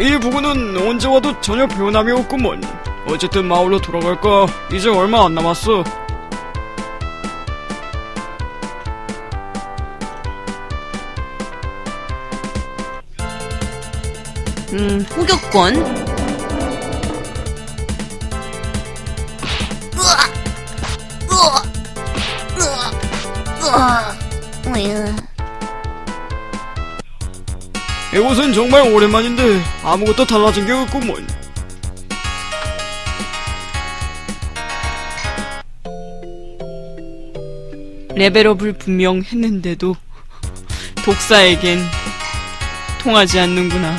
이 부근은 언제 와도 전혀 변함이 없구먼. 어쨌든 마을로 돌아갈까? 이제 얼마 안 남았어. 음, 호격권. 이곳은 정말 오랜만인데 아무것도 달라진 게 없구먼. 레벨업을 분명 했는데도 독사에겐 통하지 않는구나.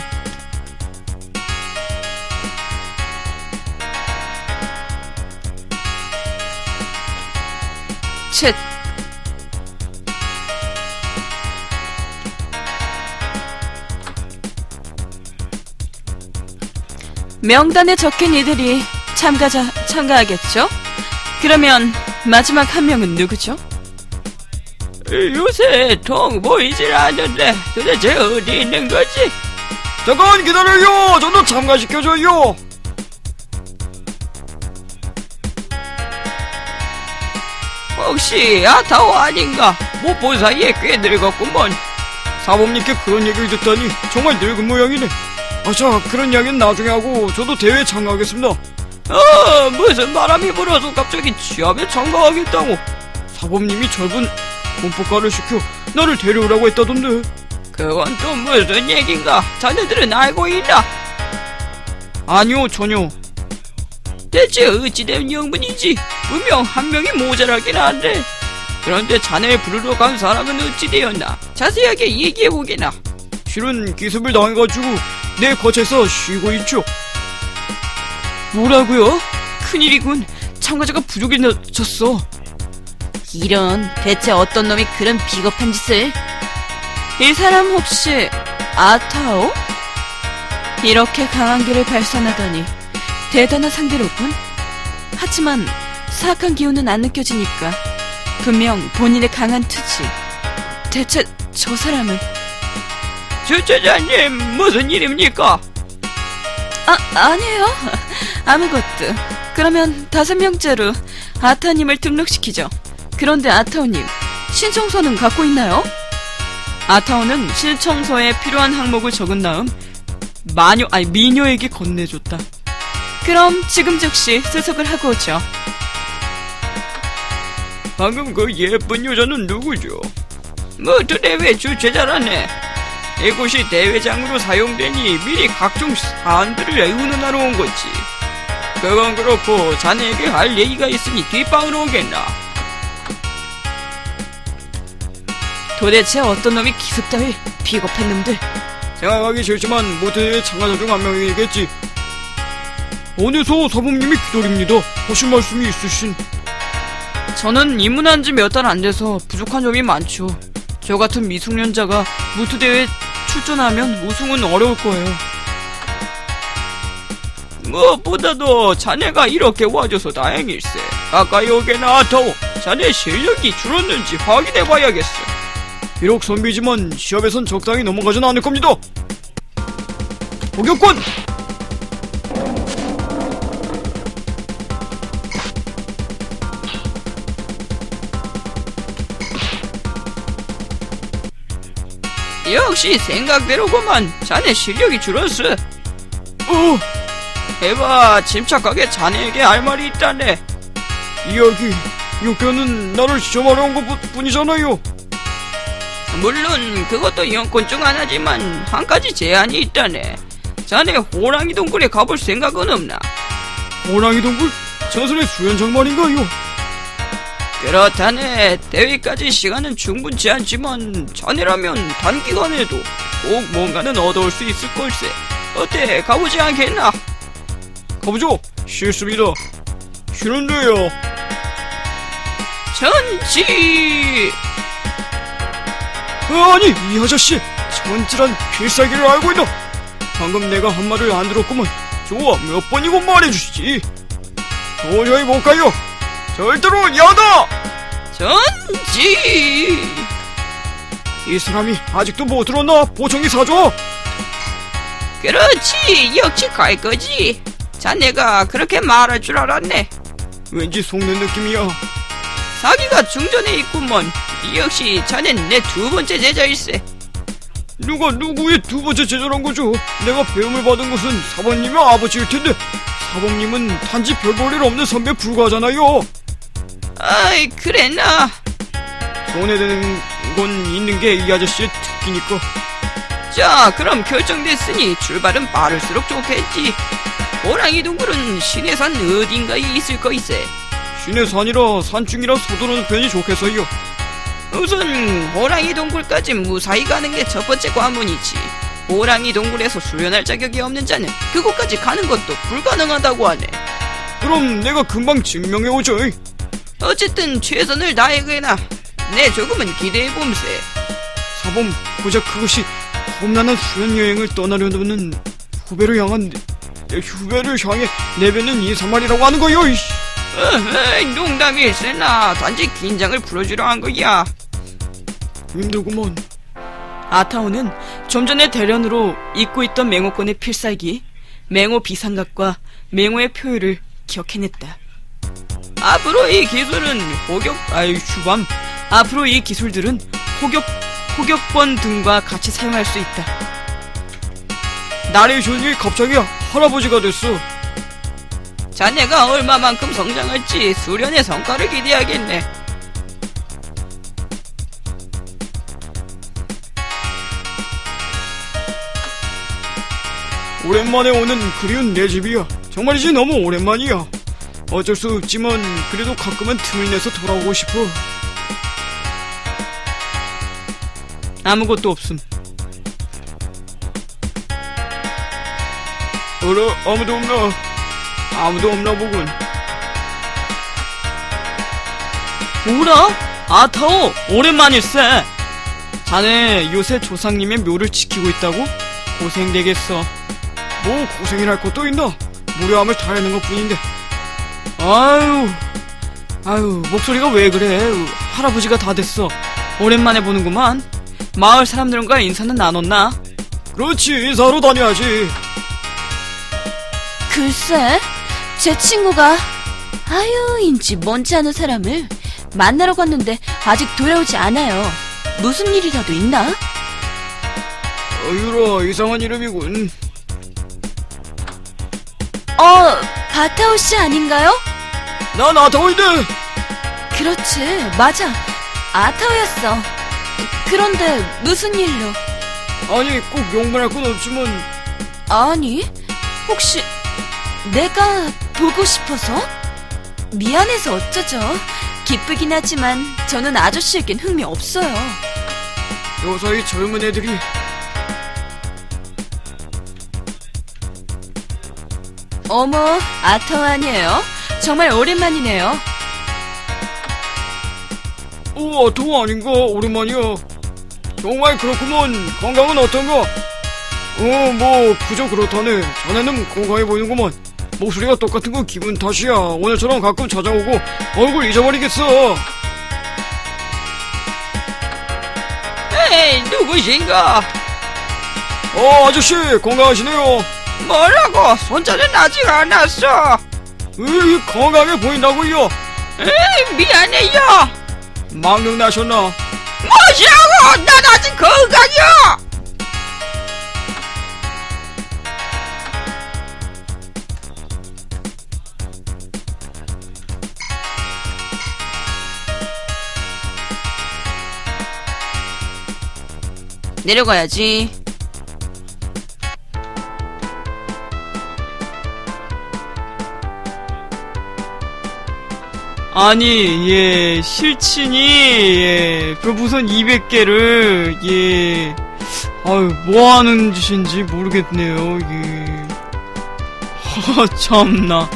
쳇. 명단에 적힌 이들이 참가자, 참가하겠죠? 그러면 마지막 한 명은 누구죠? 요새 통 보이질 않는데 도대체 어디 있는 거지? 잠깐 기다려요. 저도 참가시켜줘요. 혹시 아타오 아닌가? 못 본 사이에 꽤 늙었구먼. 사범님께 그런 얘기를 듣다니 정말 늙은 모양이네. 아 자 그런 이야기는 나중에 하고 저도 대회에 참가하겠습니다. 어, 무슨 바람이 불어서 갑자기 취업에 참가하겠다고. 사범님이 젊은 공포과를 시켜 나를 데려오라고 했다던데. 그건 또 무슨 얘긴가? 자네들은 알고 있나? 아니요 전혀. 대체 어찌된 영문인지 분명 한 명이 모자라긴 한데 그런데 자네를 부르러 간 사람은 어찌 되었나? 자세하게 얘기해보게나. 실은 기습을 당해가지고 내 거처에서 쉬고 있죠. 뭐라고요? 큰일이군. 참가자가 부족해졌어. 이런 대체 어떤 놈이 그런 비겁한 짓을? 이 사람 혹시 아타오? 이렇게 강한 기를 발산하다니 대단한 상대로군. 하지만 사악한 기운은 안 느껴지니까 분명 본인의 강한 투지. 대체 저 사람은 주최자님 무슨 일입니까? 아 아니에요 아무것도. 그러면 다섯 명째로 아타님을 등록시키죠. 그런데 아타오님 신청서는 갖고 있나요? 아타오는 신청서에 필요한 항목을 적은 다음 마녀 아니 미녀에게 건네줬다. 그럼 지금 즉시 수속을 하고 오죠. 방금 그 예쁜 여자는 누구죠? 모두 대회 주최자라네. 이곳이 대회장으로 사용되니 미리 각종 사안들을 의논하러 온 거지. 그건 그렇고 자네에게 할 얘기가 있으니 뒷방으로 오겠나? 도대체 어떤 놈이 기습 따위 비겁한 놈들. 생각하기 싫지만 모태의 참가자 중 한 명이겠지. 어느서 사범님이 기다립니다. 하실 말씀이 있으신. 저는 입문한 지 몇 달 안 돼서 부족한 점이 많죠. 저 같은 미숙년자가 무트대회에 출전하면 우승은 어려울 거예요. 무엇보다도 자네가 이렇게 와줘서 다행일세. 가까이 오게나 아타오. 자네 실력이 줄었는지 확인해 봐야겠어. 비록 선비지만 시합에선 적당히 넘어가진 않을 겁니다. 복역권! 역시 생각대로구만. 자네 실력이 줄었어. 어! 해봐. 침착하게 자네에게 할 말이 있다네. 이야기. 육교는 나를 시험하러 온 것 뿐이잖아요. 물론 그것도 연건 중 하나지만 한 가지 제한이 있다네. 자네 호랑이 동굴에 가볼 생각은 없나? 호랑이 동굴? 전설의 수연장 말인가요? 그렇다네. 대회까지 시간은 충분치 않지만 자네라면 단기간에도 꼭 뭔가는 얻어올 수 있을 걸세. 어때? 가보지 않겠나? 가보죠. 싫습니다. 싫은데요. 전지! 어, 아니, 이 아저씨. 전질한 필살기를 알고 있나? 방금 내가 한 말을 안 들었구먼. 좋아, 몇 번이고 말해주시지. 도저히 못 가요. 절대로 야다! 전지! 이 사람이 아직도 못 들었나? 보청기 사줘! 그렇지 역시 갈 거지 자네가 그렇게 말할 줄 알았네 왠지 속는 느낌이야. 사기가 중전에 있구먼 역시 자넨 내 두 번째 제자일세 누가 누구의 두 번째 제자란 거죠? 내가 배움을 받은 것은 사범님의 아버지일 텐데 사범님은 단지 별볼일 없는 선배 불과하잖아요. 아이 그랬나 손에 드는 건 있는 게 이 아저씨의 특기니까. 자 그럼 결정됐으니 출발은 빠를수록 좋겠지 호랑이 동굴은 신해산 어딘가에 있을 거이세 신의 산이라 산중이라 서두르는 편이 좋겠어요. 우선 호랑이 동굴까지 무사히 가는 게 첫 번째 관문이지. 호랑이 동굴에서 수련할 자격이 없는 자는 그곳까지 가는 것도 불가능하다고 하네. 그럼 내가 금방 증명해 오죠. 어쨌든 최선을 다해게나. 내 조금은 기대해 봄세. 사범 고작 그것이 험난한 수련 여행을 떠나려는 후배를 향한 내, 내 후배를 향해 내뱉는 인사말이라고 하는 거요. 어허이, 농담일세나. 단지 긴장을 풀어주려 한 거야. 힘들구먼. 아타오는 좀 전에 대련으로 잊고 있던 맹호권의 필살기, 맹호 비상각과 맹호의 표율을 기억해냈다. 앞으로 이 기술은 호격, 아유, 휴밤. 앞으로 이 기술들은 호격, 호격권 등과 같이 사용할 수 있다. 나레이션이 갑자기 할아버지가 됐어. 자네가 얼마만큼 성장할지 수련의 성과를 기대하겠네. 오랜만에 오는 그리운 내 집이야. 정말이지 너무 오랜만이야. 어쩔 수 없지만 그래도 가끔은 틈을 내서 돌아오고 싶어. 아무것도 없음. 어라 아무도 없나? 아무도 없나 보군. 뭐라? 아타오, 오랜만일세. 자네 요새 조상님의 묘를 지키고 있다고? 고생되겠어. 뭐 고생이랄 것도 있나? 무료함을 다하는 것 뿐인데. 아유, 아유, 목소리가 왜 그래? 할아버지가 다 됐어. 오랜만에 보는구만. 마을 사람들과 인사는 나눴나? 그렇지 인사하러 다녀야지. 글쎄, 제 친구가 아유 인지 뭔지 아는 사람을 만나러 갔는데 아직 돌아오지 않아요. 무슨 일이라도 있나? 어유라 이상한 이름이군. 어, 바타오 씨 아닌가요? 난 아타오인데. 그렇지, 맞아. 아타오였어. 그런데 무슨 일로? 아니 꼭 용만할 건 없지만 아니, 혹시 내가 보고 싶어서? 미안해서 어쩌죠. 기쁘긴 하지만 저는 아저씨에겐 흥미 없어요. 요사이 젊은 애들이 어머, 아타오 아니에요? 정말 오랜만이네요. 오 아타오 아닌가 오랜만이야. 정말 그렇구먼. 건강은 어떤가? 어 뭐 그저 그렇다네. 자네는 건강해 보이는구먼. 목소리가 똑같은 건 기분 탓이야. 오늘처럼 가끔 찾아오고 얼굴 잊어버리겠어. 에이, 누구신가? 어 아저씨 건강하시네요. 뭐라고? 손자는 아직 안 왔어. 으이 건강해 보인다고요. 에이, 미안해요. 망령 나셨나? 뭐시라고? 난 아직 건강이야. 내려가야지. 아니, 예, 실친이, 예, 별풍선 200개를, 예, 아유, 뭐 하는 짓인지 모르겠네요, 이게. 허, 참나.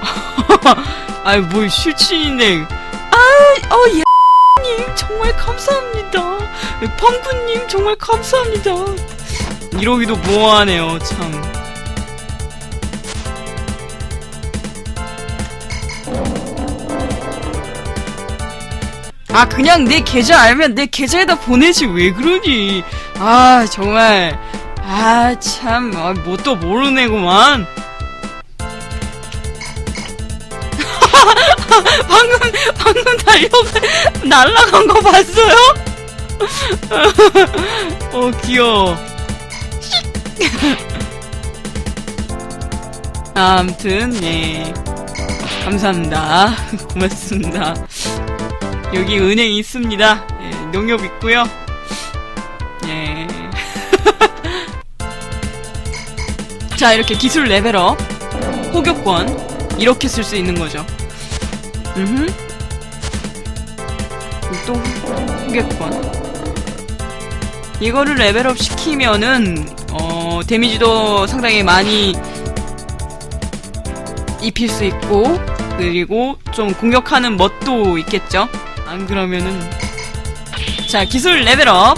아유, 뭐, 실친인데. 아유, 어, 예. 님 정말 감사합니다. 펑구님 정말 감사합니다. 이러기도 뭐하네요 참. 아 그냥 내 계좌 알면 내 계좌에다 보내지 왜 그러니? 아 정말 아, 참, 아, 뭣도 모르네구만. 방금, 방금 달려, 날라간 거 봤어요? 어, 귀여워. 아무튼, 네. 감사합니다. 고맙습니다. 여기 은행 있습니다. 예, 농협 있고요. 예. 자, 이렇게 기술 레벨업. 호격권. 이렇게 쓸 수 있는 거죠. 음. 또 호격권. 이거를 레벨업 시키면은 어, 데미지도 상당히 많이 입힐 수 있고 그리고 좀 공격하는 멋도 있겠죠. 안 그러면은 자 기술 레벨업.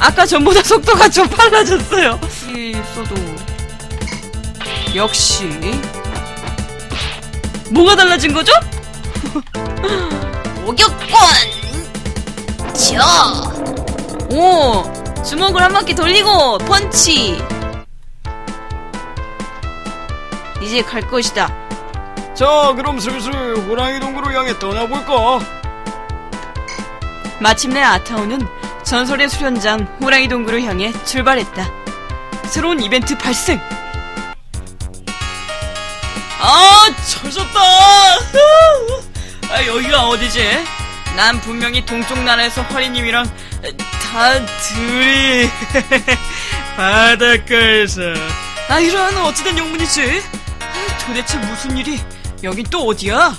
아까 전보다 속도가 좀 빨라졌어요. 있어도 역시 뭐가 달라진 거죠? 목욕권! 쳐! 오! 주먹을 한 바퀴 돌리고, 펀치! 이제 갈 것이다. 자, 그럼 슬슬 호랑이 동굴을 향해 떠나볼까? 마침내 아타오는 전설의 수련장 호랑이 동굴을 향해 출발했다. 새로운 이벤트 발생. 아, 젖었다. 아, 여기가 어디지? 난 분명히 동쪽 나라에서 허리님이랑 다 둘이 바닷가에서. 아, 이런 어찌된 영문이지? 아, 도대체 무슨 일이? 여긴 또 어디야?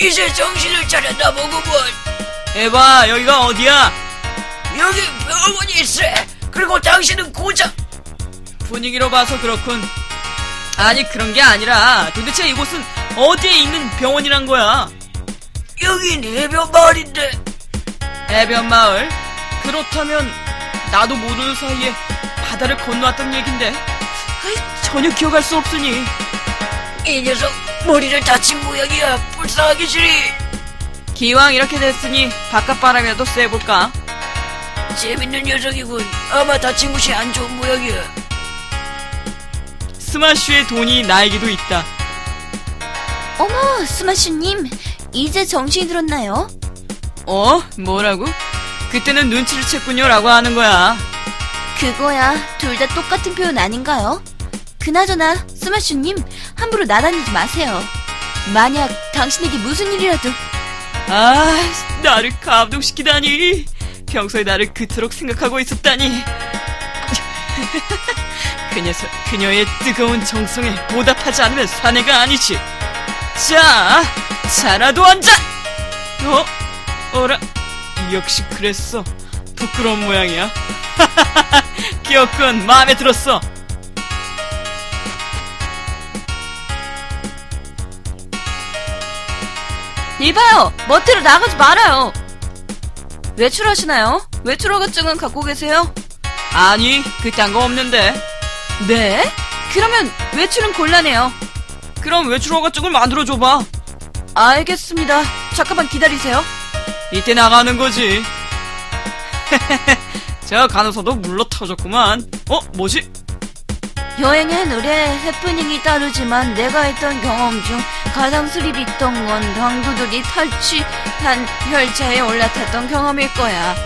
이제 정신을 차렸나 보구먼. 에바, 여기가 어디야? 여기 병원이 있어. 그리고 당신은 고작 분위기로 봐서 그렇군. 아니, 그런 게 아니라 도대체 이곳은 어디에 있는 병원이란 거야? 여긴 해변 마을인데. 해변 마을? 그렇다면 나도 모르는 사이에 바다를 건너왔던 얘긴데 아이, 전혀 기억할 수 없으니 이 녀석 머리를 다친 모양이야. 불쌍하기 싫이. 기왕 이렇게 됐으니 바깥 바람이라도 쐬볼까? 재밌는 녀석이군. 아마 다친 곳이 안 좋은 모양이야. 스마쉬의 돈이 나에게도 있다. 어머, 스마슈님. 이제 정신이 들었나요? 어? 뭐라고? 그때는 눈치를 챘군요 라고 하는 거야. 그거야. 둘 다 똑같은 표현 아닌가요? 그나저나, 스마슈님, 함부로 나다니지 마세요. 만약 당신에게 무슨 일이라도 아, 나를 감동시키다니. 평소에 나를 그토록 생각하고 있었다니. 그 녀석, 그녀의 뜨거운 정성에 보답하지 않으면 사내가 아니지. 자, 자라도 앉아! 어? 어라? 역시 그랬어. 부끄러운 모양이야. 귀엽군. 마음에 들었어. 이봐요! 멋대로 나가지 말아요! 외출하시나요? 외출 허가증은 갖고 계세요? 아니, 그딴 거 없는데. 네? 그러면 외출은 곤란해요. 그럼 외출 허가증을 만들어줘봐. 알겠습니다. 잠깐만 기다리세요. 이때 나가는 거지. 저 간호사도 물러 터졌구만. 어, 뭐지? 여행의 노래 해프닝이 따르지만 내가 했던 경험 중 스릴 있던 건 당도들이 탈취한 혈차에 올라탔던 경험일 거야.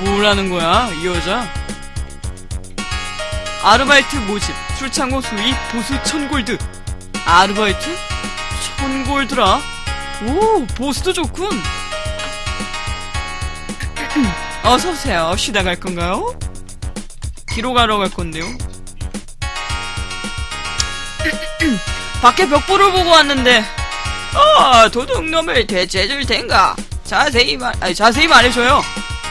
뭐라는 거야, 이 여자? 아르바이트 모집, 출창고 수입, 보수 천골드. 아르바이트? 천골드라? 오, 보수도 좋군. 어서오세요. 쉬다 갈 건가요? 뒤로 가러 갈 건데요. 밖에 벽보를 보고 왔는데, 아, 도둑놈을 되찾을 텐가? 자세히 말, 아니, 자세히 말해줘요.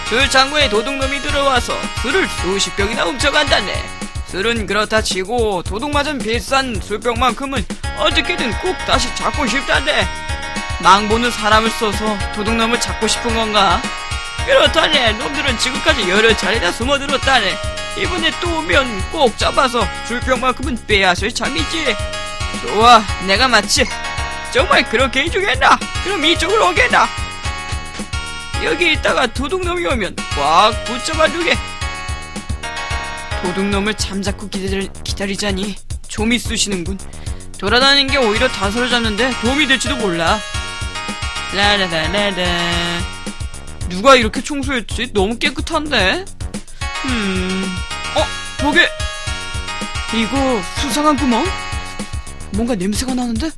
술 창고에 도둑놈이 들어와서 술을 수십 병이나 훔쳐간다네. 술은 그렇다 치고 도둑 맞은 비싼 술병만큼은 어떻게든 꼭 다시 잡고 싶다네. 망보는 사람을 써서 도둑놈을 잡고 싶은 건가? 그렇다네. 놈들은 지금까지 여러 차례나 숨어들었다네. 이번에 또 오면 꼭 잡아서 술병만큼은 빼앗을 참이지. 좋아, 내가 맞지. 정말 그렇게 해주겠나? 그럼 이쪽으로 오겠나? 여기 있다가 도둑놈이 오면 꽉 붙잡아주게. 도둑놈을 잠자코 기다리, 기다리자니 좀이 쑤시는군. 돌아다니는 게 오히려 단서를 잡는데 도움이 될지도 몰라. 라라라라라. 누가 이렇게 청소했지? 너무 깨끗한데? 음, 어? 저게, 이거 수상한 구멍? 뭔가 냄새가 나는데?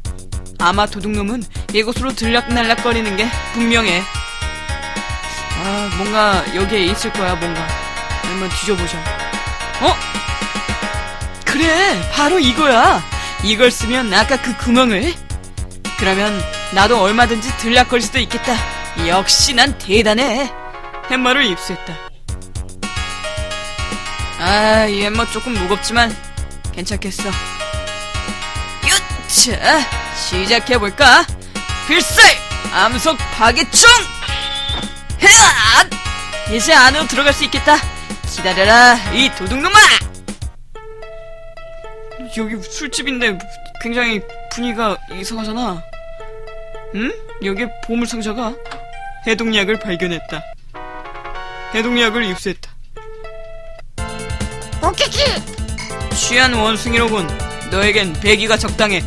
아마 도둑놈은 이곳으로 들락날락거리는 게 분명해. 아, 뭔가 여기에 있을 거야, 뭔가. 한번 뒤져보자. 어? 그래, 바로 이거야. 이걸 쓰면 아까 그 구멍을. 그러면 나도 얼마든지 들락거릴 수도 있겠다. 역시 난 대단해. 햄머를 입수했다. 아, 이 햄머 조금 무겁지만 괜찮겠어. 유차, 시작해볼까? 필살! 암석 파괴충! 헤앗! 이제 안으로 들어갈 수 있겠다. 기다려라, 이 도둑놈아! 여기 술집인데 굉장히 분위기가 이상하잖아. 응? 여기 보물상자가 해독약을 발견했다. 해독약을 입수했다. 오케키! 취한 원숭이로군. 너에겐 배기가 적당해.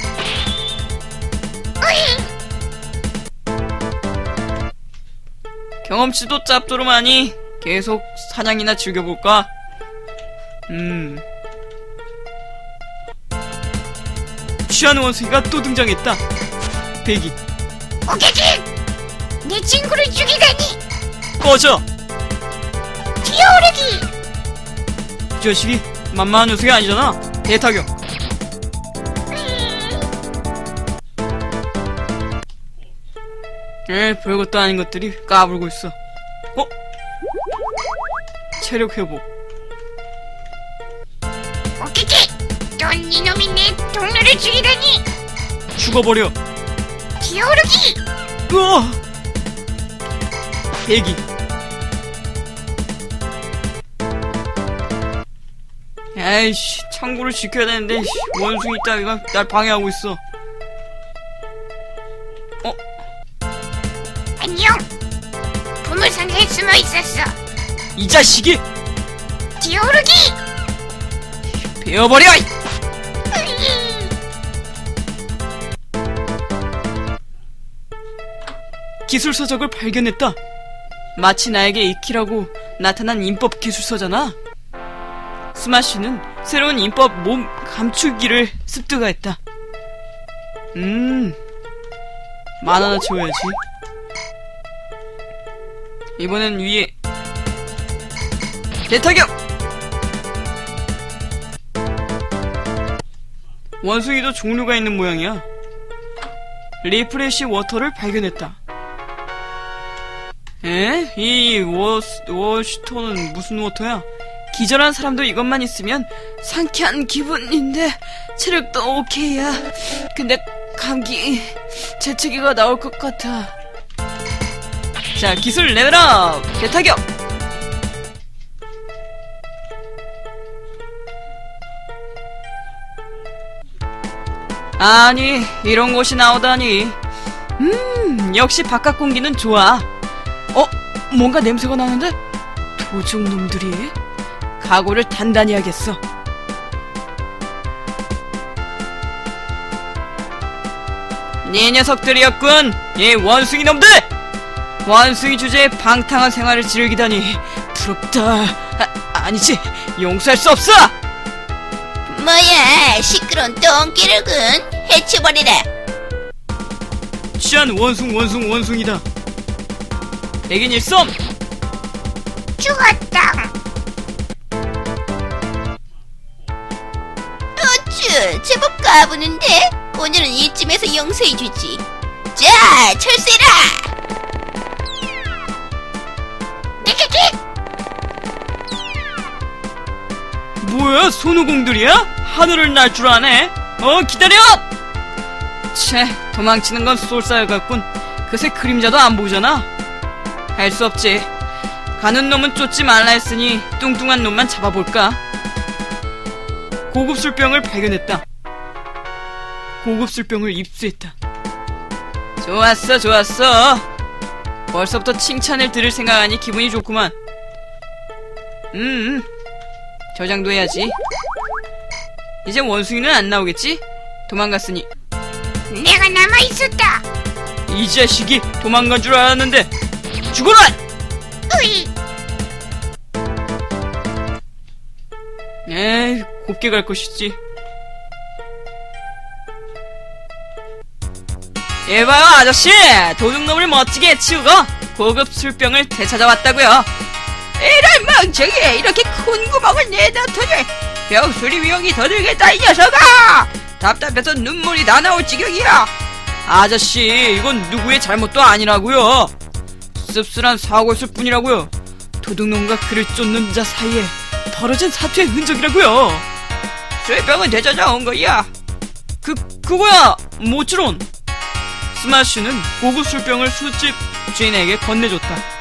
경험치도 짭조름하니 계속 사냥이나 즐겨볼까? 음. 취한 원숭이가 또 등장했다. 배기. 오케키! 내 친구를 죽이다니! 꺼져! 기어오르기! 이 자식이 만만한 녀석이 아니잖아. 대타격. 에, 별것도 아닌 것들이 까불고 있어. 어? 체력 회복. 오케키! 넌 이놈이 내 동료를 죽이다니! 죽어버려. 기어오르기! 으아! 대기. 아이씨, 창고를 지켜야 되는데, 씨, 원숭이 따위가 날 방해하고 있어. 어? 숨어 있었어! 이 자식이! 기어오르기! 베어버려! 이! 기술 서적을 발견했다. 마치 나에게 익히라고 나타난 인법 기술서잖아. 스마쉬는 새로운 인법 몸 감추기를 습득했다. 음, 만 하나 채워야지. 이번엔 위에 대타격! 원숭이도 종류가 있는 모양이야. 리프레시 워터를 발견했다. 에? 이 워, 워시토는 무슨 워터야? 기절한 사람도 이것만 있으면 상쾌한 기분인데 체력도 오케이야. 근데 감기 재채기가 나올 것 같아. 자 기술 레벨업 대타격. 아니 이런 곳이 나오다니. 음 역시 바깥 공기는 좋아. 어 뭔가 냄새가 나는데 도둑 놈들이 각오를 단단히 하겠어. 네 녀석들이었군, 이 원숭이 놈들! 원숭이 주제에 방탕한 생활을 즐기다니 부럽다. 아, 아니지, 용서할 수 없어! 뭐야, 시끄러운 똥기르군. 해치버리라. 취한 원숭 원숭 원숭이다. 백인 일섬! 죽었다. 어쭈, 제법 까부는데? 오늘은 이쯤에서 용서해주지. 자, 철새라! 뭐야, 손오공들이야? 하늘을 날 줄 아네? 어, 기다려! 채, 도망치는 건 쏠쌀 같군. 그새 그림자도 안 보잖아. 할수 없지. 가는 놈은 쫓지 말라 했으니 뚱뚱한 놈만 잡아볼까? 고급 술병을 발견했다. 고급 술병을 입수했다. 좋았어, 좋았어. 벌써부터 칭찬을 들을 생각하니 기분이 좋구만. 음, 음. 저장도 해야지. 이제 원숭이는 안 나오겠지? 도망갔으니. 내가 남아 있었다. 이 자식이 도망간 줄 알았는데 죽어라! 으이. 에이, 곱게 갈 것이지. 예봐요, 아저씨! 도둑놈을 멋지게 치우고 고급 술병을 되찾아왔다고요. 이런 멍청이! 이렇게 큰 구멍을 내다더니 병수리 위용이 더 들겠다, 이 녀석아! 답답해서 눈물이 다 나올 지경이야! 아저씨, 이건 누구의 잘못도 아니라고요. 씁쓸한 사고였을 뿐이라고요. 도둑놈과 그를 쫓는 자 사이에 벌어진 사투의 흔적이라고요. 술병은 되찾아 온 거야. 그 그거야 모츠론. 스마슈는 고급 술병을 술집 주인에게 건네줬다.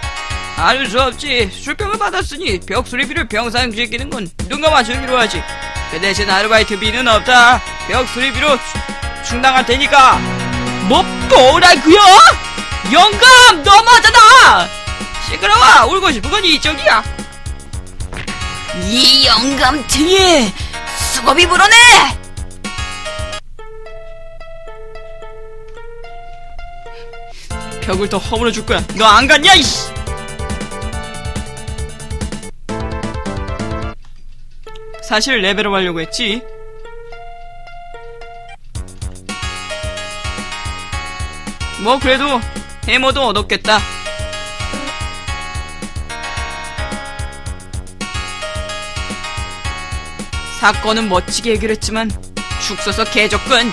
알수 없지. 술병을 받았으니 벽 수리비를 병상 지키는 건 누가 맞추기로 하지. 그 대신 아르바이트비는 없다. 벽 수리비로 추- 충당할 테니까. 뭐 뭐라고요? 영감 너무하잖아. 시끄러워. 울고 싶은 건 이쪽이야. 이 영감탱이 수고비 불어내. 벽을 더 허물어 줄 거야. 너 안 갔냐, 이씨! 사실 레벨업 하려고 했지. 뭐, 그래도 해머도 얻었겠다. 사건은 멋지게 해결했지만, 죽 써서 개적군.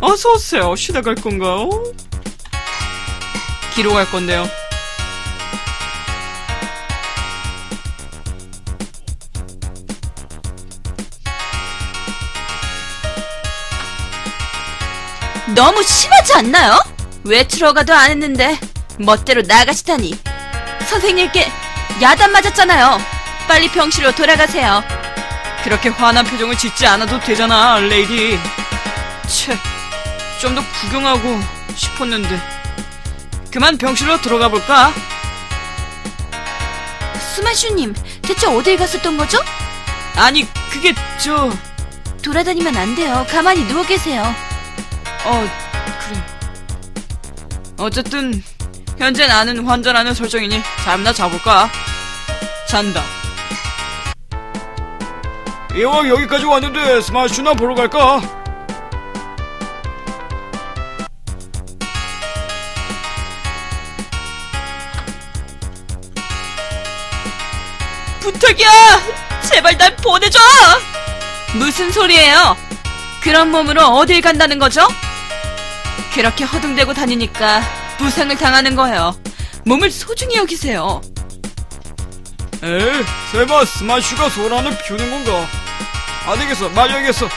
어서오세요. 쉬다 갈 건가요? 갈 건데요. 너무 심하지 않나요? 왜 들어가도 안 했는데 멋대로 나가시다니. 선생님께 야단 맞았잖아요. 빨리 병실로 돌아가세요. 그렇게 화난 표정을 짓지 않아도 되잖아, 레이디. 채, 좀 더 구경하고 싶었는데. 그만 병실로 들어가 볼까? 스마슈님, 대체 어딜 갔었던 거죠? 아니, 그게 저, 돌아다니면 안 돼요. 가만히 누워 계세요. 어, 그래. 어쨌든, 현재 나는 환자라는 설정이니 잠이나 자볼까? 잔다. 이왕 여기까지 왔는데 스마슈나 보러 갈까? 부탁이야! 제발 날 보내줘! 무슨 소리예요? 그런 몸으로 어딜 간다는 거죠? 그렇게 허둥대고 다니니까 부상을 당하는 거예요. 몸을 소중히 여기세요. 에이, 설마 스마슈가 소란을 피우는 건가? 안 되겠어, 말려야겠어.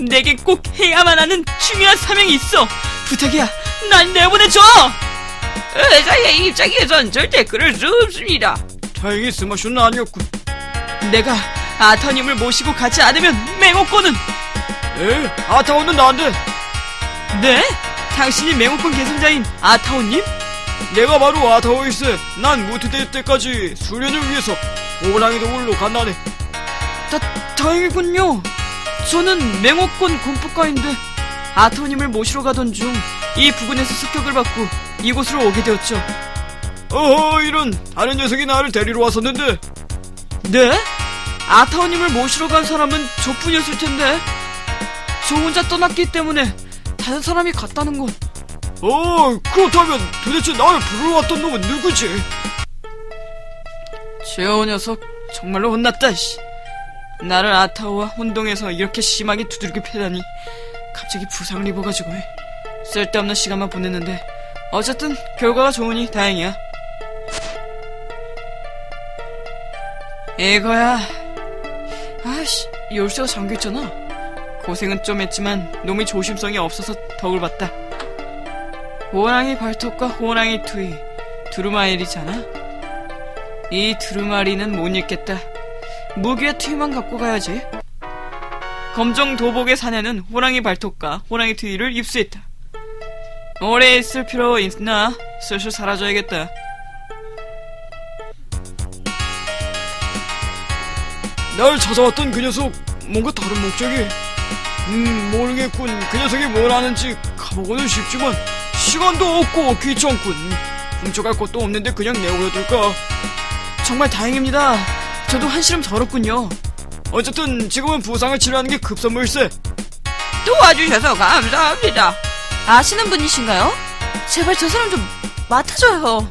내게 꼭 해야만 하는 중요한 사명이 있어! 부탁이야! 날 내보내줘! 의사의 입장에선 절대 그럴 수 없습니다. 다행히 스마슈는 아니었군. 내가 아터님을 모시고 가지 않으면 맹호권은 에이, 아타오는 나한테. 네? 당신이 맹호권 계승자인 아타오님? 내가 바로 아타오이스. 난 무트대 때까지 수련을 위해서 호랑이 동굴로 간다네. 다, 다행이군요. 저는 맹호권 공포과인데 아타오님을 모시러 가던 중 이 부근에서 습격을 받고 이곳으로 오게 되었죠. 어허, 이런. 다른 녀석이 나를 데리러 왔었는데. 네? 아타오님을 모시러 간 사람은 저뿐이었을 텐데 저 혼자 떠났기 때문에 다른 사람이 갔다는 건. 어, 그렇다면 도대체 나를 부르러 왔던 놈은 누구지? 저 녀석 정말로 혼났다 씨. 나를 아타오와 혼동해서 이렇게 심하게 두들겨 패다니 갑자기 부상을 입어가지고 쓸데없는 시간만 보냈는데 어쨌든 결과가 좋으니 다행이야. 이거야. 아씨 열쇠가 잠겨있잖아 고생은 좀 했지만 놈이 조심성이 없어서 덕을 봤다 호랑이 발톱과 호랑이 투이 두루마일이잖아 이 두루마리는 못 읽겠다. 무기와 튀만 갖고 가야지. 검정 도복의 사내는 호랑이 발톱과 호랑이 트위를 입수했다. 오래 있을 필요 있나? 슬슬 사라져야겠다. 날 찾아왔던 그 녀석 뭔가 다른 목적이 음 모르겠군 그 녀석이 뭘 아는지 가보고는 싶지만 시간도 없고 귀찮군 훔쳐갈 것도 없는데 그냥 내버려둘까 정말 다행입니다. 저도 한시름 덜었군요. 어쨌든 지금은 부상을 치료하는 게 급선무일세 도와주셔서 감사합니다. 아시는 분이신가요? 제발 저 사람 좀 맡아줘요.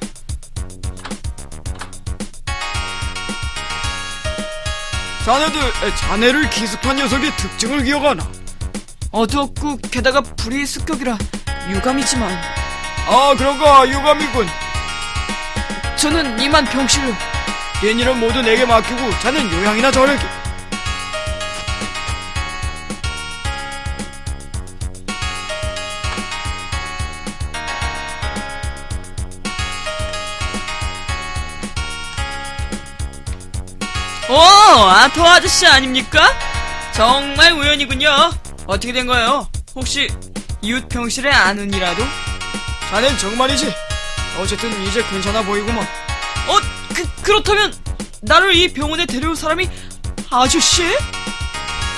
자네들 에, 자네를 기습한 녀석의 특징을 기억하나 어두웠고 게다가 불이 습격이라 유감이지만 아 그런가 유감이군 저는 이만 병실로 된 일은 모두 내게 맡기고 자넨 요양이나 저르게 오, 아토 아저씨 아닙니까? 정말 우연이군요. 어떻게 된 거예요? 혹시 이웃 병실의 아는이라도? 자넨 정말이지 어쨌든 이제 괜찮아 보이구먼 어, 그 그렇다면 나를 이 병원에 데려올 사람이 아저씨?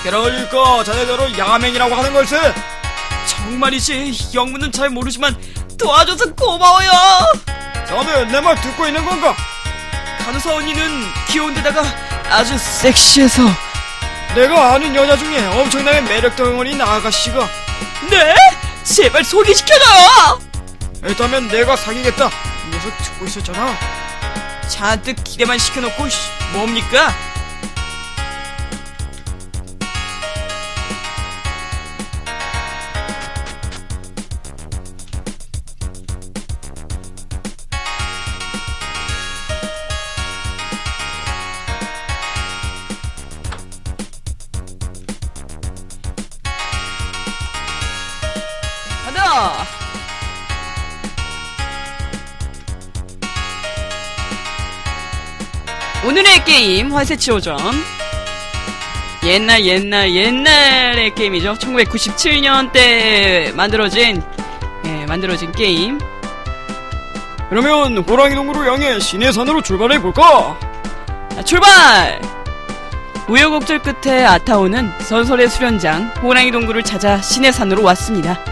그러니까 자네대로 야맹이라고 하는 걸세 정말이지. 영문은 잘 모르지만 도와줘서 고마워요. 자네 내 말 듣고 있는 건가 간호사 언니는 귀여운데다가 아주 섹시해서. 내가 아는 여자 중에 엄청나게 매력 덩어리인 아가씨가 네? 제발 소개시켜줘요. 있다면 내가 사귀겠다 이 녀석 듣고 있었잖아 잔뜩 기대만 시켜놓고 씨, 뭡니까? 오늘의 게임 화세치 오전 옛날 옛날 옛날의 게임이죠. 1997년 때 만들어진 예, 만들어진 게임. 그러면 호랑이 동굴을 향해 시내 산으로 출발해볼까? 자, 출발! 우여곡절 끝에 아타오는 전설의 수련장 호랑이 동굴을 찾아 시내산으로 왔습니다